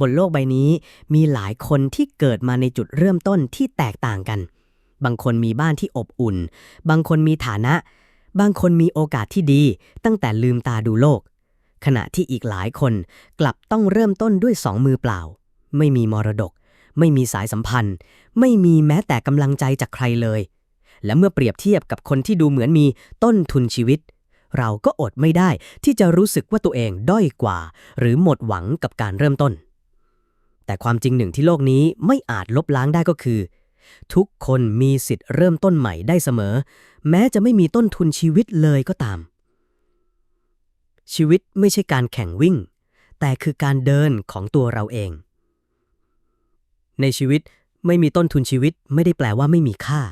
บนโลกใบนี้ มีหลายคนที่เกิดมาในจุดเริ่มต้นที่แตกต่างกัน บางคนมีบ้านที่อบอุ่น บางคนมีฐานะ บางคนมีโอกาสที่ดี ตั้งแต่ลืมตาดูโลก ขณะที่อีกหลายคนกลับต้องเริ่มต้นด้วยสองมือเปล่า ไม่มีมรดก ไม่มีสายสัมพันธ์ ไม่มีแม้แต่กำลังใจจากใครเลย และเมื่อเปรียบเทียบกับคนที่ดูเหมือนมีต้นทุนชีวิตเราก็อดไม่ได้ที่จะรู้สึกว่าตัวเองด้อยกว่า หรือหมดหวังกับการเริ่มต้น แต่ความจริงหนึ่งที่โลกนี้ไม่อาจลบล้างได้ก็คือ ทุกคนมีสิทธิ์เริ่มต้นใหม่ได้เสมอ แม้จะไม่มีต้นทุนชีวิตเลยก็ตาม ชีวิตไม่ใช่การแข่งวิ่ง แต่คือการเดินของตัวเราเอง ในชีวิตไม่มีต้นทุนชีวิตไม่ได้แปลว่าไม่มีค่า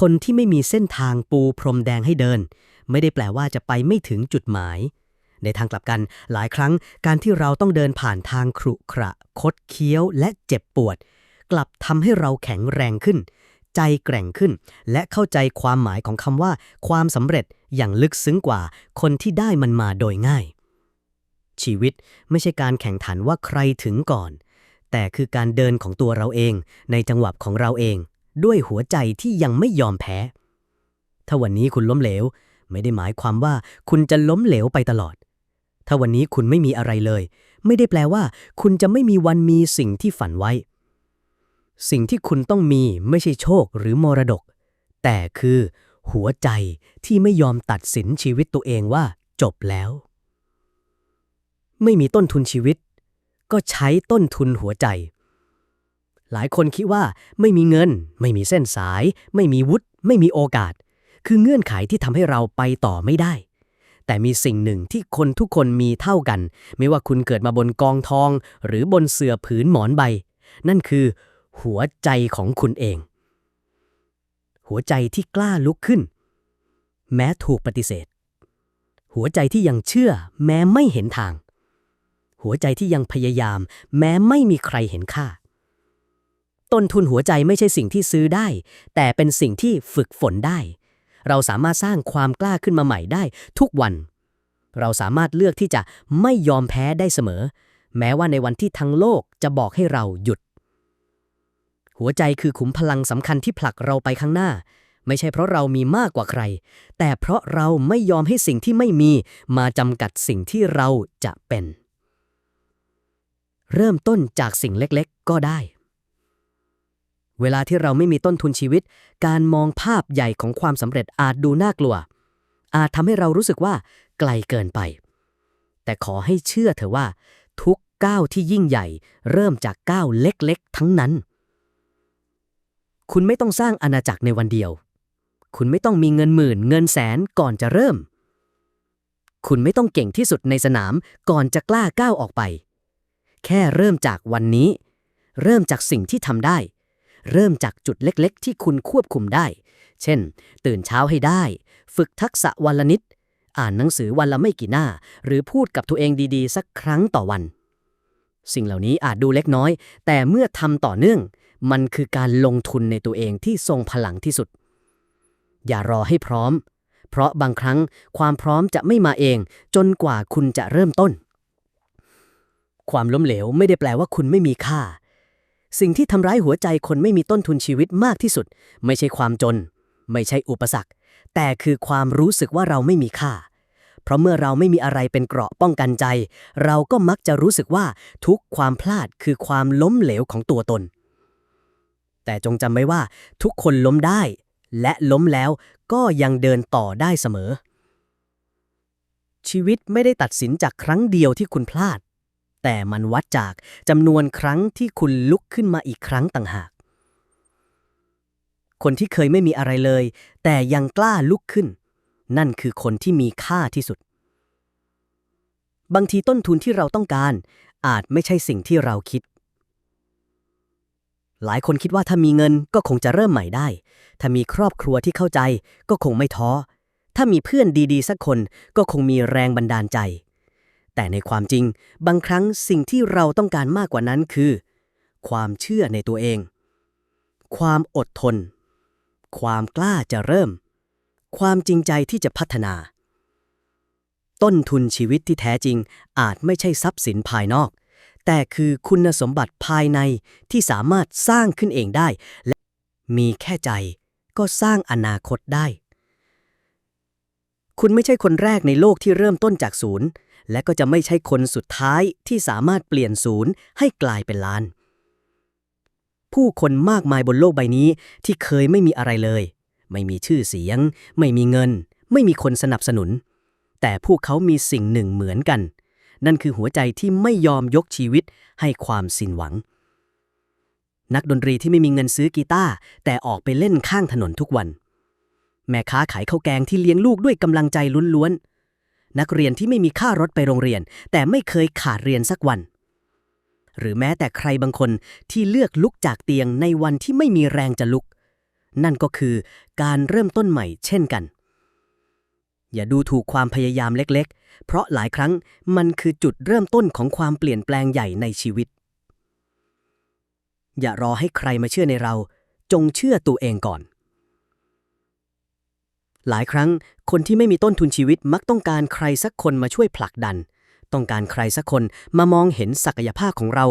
คนที่ไม่มีเส้นทางปูพรมแดงให้เดิน ไม่ได้แปลว่าจะไปไม่ถึงจุดหมาย ในทางกลับกันหลายครั้งการที่เราต้องเดินผ่านทางขรุขระ คดเคี้ยวและเจ็บปวด กลับทำให้เราแข็งแรงขึ้น ใจแกร่งขึ้น และเข้าใจความหมายของคำว่า ความสำเร็จอย่างลึกซึ้งกว่า คนที่ได้มันมาโดยง่าย ชีวิตไม่ใช่การแข่งขันว่าใครถึงก่อน แต่คือการเดินของตัวเราเอง ในจังหวะของเราเอง ด้วยหัวใจที่ยังไม่ยอมแพ้ถ้าวันนี้คุณล้มเหลว ไม่ได้หมายความว่าคุณจะล้มเหลวไปตลอด ถ้าวันนี้คุณไม่มีอะไรเลย ไม่ได้แปลว่า คุณจะไม่มีวันมีสิ่งที่ฝันไว้ สิ่งที่คุณต้องมีไม่ใช่โชคหรือมรดก แต่คือ หัวใจที่ไม่ยอมตัดสินชีวิตตัวเองว่า จบแล้ว ไม่มีต้นทุนชีวิต ก็ใช้ต้นทุนหัวใจ หลายคนคิดว่า ไม่มีเงิน ไม่มีเส้นสาย ไม่มีวุฒิไม่มีโอกาส คือเงื่อนไขที่ทำให้เราไปต่อไม่ได้ แต่มีสิ่งหนึ่งที่คนทุกคนมีเท่ากัน ไม่ว่าคุณเกิดมาบนกองทอง หรือบนเสื่อผืนหมอนใบ นั่นคือ หัวใจของคุณเอง หัวใจที่กล้าลุกขึ้น แม้ถูกปฏิเสธ หัวใจที่ยังเชื่อ แม้ไม่เห็นทาง หัวใจที่ยังพยายาม แม้ไม่มีใครเห็นค่าต้นทุนหัวใจไม่ใช่สิ่งที่ซื้อได้ แต่เป็นสิ่งที่ฝึกฝนได้ เราสามารถสร้างความกล้าขึ้นมาใหม่ได้ทุกวัน เราสามารถเลือกที่จะไม่ยอมแพ้ได้เสมอ แม้ว่าในวันที่ทั้งโลกจะบอกให้เราหยุด หัวใจคือขุมพลังสำคัญที่ผลักเราไปข้างหน้า ไม่ใช่เพราะเรามีมากกว่าใคร แต่เพราะเราไม่ยอมให้สิ่งที่ไม่มี มาจำกัดสิ่งที่เราจะเป็น เริ่มต้นจากสิ่งเล็กๆ ก็ได้ เวลาที่เราไม่มีต้นทุนชีวิต การมองภาพใหญ่ของความสำเร็จอาจดูน่ากลัว อาจทำให้เรารู้สึกว่าไกลเกินไป แต่ขอให้เชื่อเถอะว่า ทุกก้าวที่ยิ่งใหญ่ เริ่มจากก้าวเล็กๆ ทั้งนั้น คุณไม่ต้องสร้างอาณาจักรในวันเดียว คุณไม่ต้องมีเงินหมื่น เงินแสนก่อนจะเริ่ม คุณไม่ต้องเก่งที่สุดในสนามก่อนจะกล้าก้าวออกไป แค่เริ่มจากวันนี้ เริ่มจากสิ่งที่ทำได้ เริ่มจากจุดเล็กๆ ที่คุณควบคุมได้ เช่น ตื่นเช้าให้ได้ ฝึกทักษะวันละนิด อ่านหนังสือวันละไม่กี่หน้า หรือพูดกับตัวเองดีๆ สักครั้งต่อวัน สิ่งเหล่านี้อาจดูเล็กน้อย แต่เมื่อทำต่อเนื่อง มันคือการลงทุนในตัวเองที่ทรงพลังที่สุด อย่ารอให้พร้อม เพราะบางครั้งความพร้อมจะไม่มาเอง จนกว่าคุณจะเริ่มต้นความล้มเหลวไม่ได้แปลว่าคุณไม่มีค่า สิ่งที่ทำร้ายหัวใจคนไม่มีต้นทุนชีวิตมากที่สุด ไม่ใช่ความจน ไม่ใช่อุปสรรค แต่คือความรู้สึกว่าเราไม่มีค่า เพราะเมื่อเราไม่มีอะไรเป็นเกราะป้องกันใจ เราก็มักจะรู้สึกว่าทุกความพลาดคือความล้มเหลวของตัวตน แต่จงจำไว้ว่าทุกคนล้มได้ และล้มแล้วก็ยังเดินต่อได้เสมอ ชีวิตไม่ได้ตัดสินจากครั้งเดียวที่คุณพลาด แต่มันวัดจากจำนวนครั้งที่คุณลุกขึ้นมาอีกครั้งต่างหาก คนที่เคยไม่มีอะไรเลย แต่ยังกล้าลุกขึ้น นั่นคือคนที่มีค่าที่สุด บางทีต้นทุนที่เราต้องการ อาจไม่ใช่สิ่งที่เราคิด หลายคนคิดว่าถ้ามีเงินก็คงจะเริ่มใหม่ได้ ถ้ามีครอบครัวที่เข้าใจก็คงไม่ท้อ ถ้ามีเพื่อนดีๆ สักคนก็คงมีแรงบันดาลใจ แต่ในความจริงบางครั้งสิ่งที่เราต้องการมากกว่านั้นคือ ความเชื่อในตัวเอง ความอดทน ความกล้าจะเริ่ม ความจริงใจที่จะพัฒนา ต้นทุนชีวิตที่แท้จริงอาจไม่ใช่ทรัพย์สินภายนอก แต่คือคุณสมบัติภายในที่สามารถสร้างขึ้นเองได้ และมีแค่ใจก็สร้างอนาคตได้ คุณไม่ใช่คนแรกในโลกที่เริ่มต้นจากศูนย์ และก็จะไม่ใช่คนสุดท้ายที่สามารถเปลี่ยนศูนย์ให้กลายเป็นล้าน ผู้คนมากมายบนโลกใบนี้ที่เคยไม่มีอะไรเลย ไม่มีชื่อเสียง ไม่มีเงิน ไม่มีคนสนับสนุน แต่พวกเขามีสิ่งหนึ่งเหมือนกัน นั่นคือหัวใจที่ไม่ยอมยกชีวิตให้ความสิ้นหวัง นักดนตรีที่ไม่มีเงินซื้อกีตาร์แต่ออกไปเล่นข้างถนนทุกวัน แม่ค้าขายข้าวแกงที่เลี้ยงลูกด้วยกำลังใจล้วนๆ นักเรียนที่ไม่มีค่ารถไปโรงเรียน แต่ไม่เคยขาดเรียนสักวัน หรือแม้แต่ใครบางคนที่เลือกลุกจากเตียงในวันที่ไม่มีแรงจะลุก นั่นก็คือการเริ่มต้นใหม่เช่นกัน อย่าดูถูกความพยายามเล็กๆ เพราะหลายครั้งมันคือจุดเริ่มต้นของความเปลี่ยนแปลงใหญ่ในชีวิต อย่ารอให้ใครมาเชื่อในเรา จงเชื่อตัวเองก่อน หลายครั้งคนที่ไม่มีต้นทุนชีวิตมักต้องการใครสักคนมาช่วยผลักดัน ต้องการใครสักคนมามองเห็นศักยภาพของเรา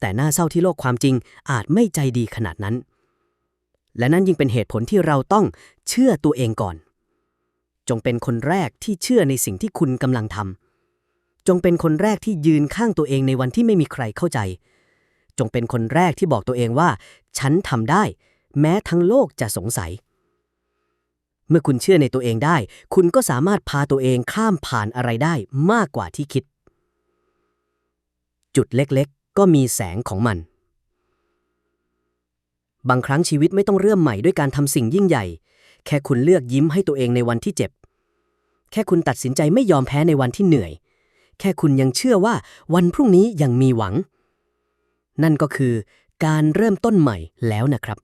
แต่น่าเศร้าที่โลกความจริงอาจไม่ใจดีขนาดนั้น และนั่นยิ่งเป็นเหตุผลที่เราต้องเชื่อตัวเองก่อน จงเป็นคนแรกที่เชื่อในสิ่งที่คุณกำลังทำจงเป็นคนแรกที่ยืนข้างตัวเองในวันที่ไม่มีใครเข้าใจ จงเป็นคนแรกที่บอกตัวเองว่า ฉันทำได้ แม้ทั้งโลกจะสงสัย เมื่อคุณเชื่อในตัวเองได้ คุณก็สามารถพาตัวเองข้ามผ่านอะไรได้มากกว่าที่คิด จุดเล็กๆ ก็มีแสงของมัน บางครั้งชีวิตไม่ต้องเริ่มใหม่ด้วยการทำสิ่งยิ่งใหญ่ แค่คุณเลือกยิ้มให้ตัวเองในวันที่เจ็บ แค่คุณตัดสินใจไม่ยอมแพ้ในวันที่เหนื่อย แค่คุณยังเชื่อว่าวันพรุ่งนี้ยังมีหวัง นั่นก็คือการเริ่มต้นใหม่แล้วนะครับ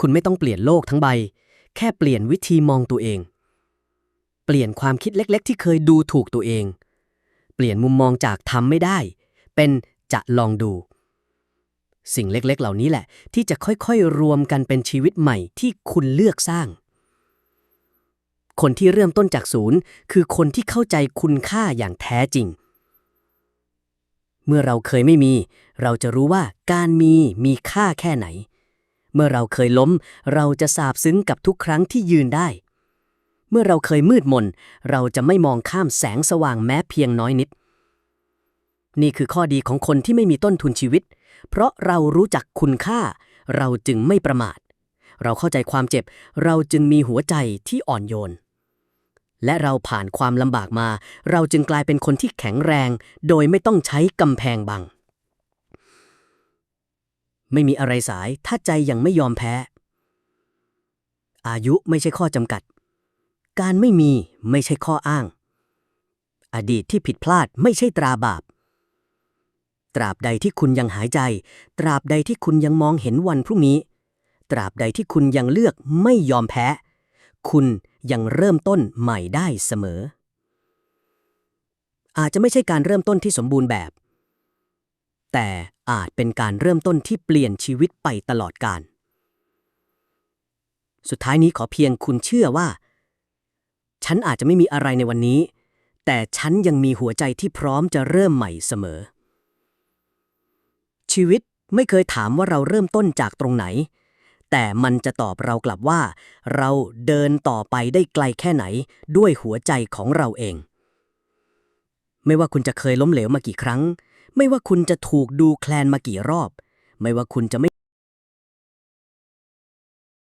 คุณไม่ต้องเปลี่ยนโลกทั้งใบ แค่เปลี่ยนวิธีมองตัวเอง เปลี่ยนความคิดเล็ก ๆ ที่เคยดูถูกตัวเอง เปลี่ยนมุมมองจากทำไม่ได้ เป็นจะลองดู สิ่งเล็ก ๆ เหล่านี้แหละ ที่จะค่อยๆ รวมกันเป็นชีวิตใหม่ที่คุณเลือกสร้าง คนที่เริ่มต้นจากศูนย์คือคนที่เข้าใจคุณค่าอย่างแท้จริง เมื่อเราเคยไม่มี เราจะรู้ว่าการมีมีค่าแค่ไหน เมื่อเราเคยล้ม เราจะซาบซึ้งกับทุกครั้งที่ยืนได้ เมื่อเราเคยมืดมน เราจะไม่มองข้ามแสงสว่างแม้เพียงน้อยนิด นี่คือข้อดีของคนที่ไม่มีต้นทุนชีวิต เพราะเรารู้จักคุณค่า เราจึงไม่ประมาท เราเข้าใจความเจ็บ เราจึงมีหัวใจที่อ่อนโยน และเราผ่านความลำบากมา เราจึงกลายเป็นคนที่แข็งแรง โดยไม่ต้องใช้กำแพงบัง ไม่มีอะไรสายถ้าใจยังไม่ยอมแพ้ อายุไม่ใช่ข้อจำกัด การไม่มีไม่ใช่ข้ออ้าง อดีตที่ผิดพลาดไม่ใช่ตราบาป ตราบใดที่คุณยังหายใจ ตราบใดที่คุณยังมองเห็นวันพรุ่งนี้ ตราบใดที่คุณยังเลือกไม่ยอมแพ้ คุณยังเริ่มต้นใหม่ได้เสมอ อาจจะไม่ใช่การเริ่มต้นที่สมบูรณ์แบบ แต่ อาจเป็นการเริ่มต้นที่เปลี่ยนชีวิตไปตลอดกาลสุดท้ายนี้ขอเพียงคุณเชื่อว่า ฉันอาจจะไม่มีอะไรในวันนี้ แต่ฉันยังมีหัวใจที่พร้อมจะเริ่มใหม่เสมอ ชีวิตไม่เคยถามว่าเราเริ่มต้นจากตรงไหน แต่มันจะตอบเรากลับว่า เราเดินต่อไปได้ไกลแค่ไหน ด้วยหัวใจของเราเอง ไม่ว่าคุณจะเคยล้มเหลวมากี่ครั้ง ไม่ว่าคุณจะถูกดูแคลนมากี่รอบ ไม่ว่าคุณจะไม่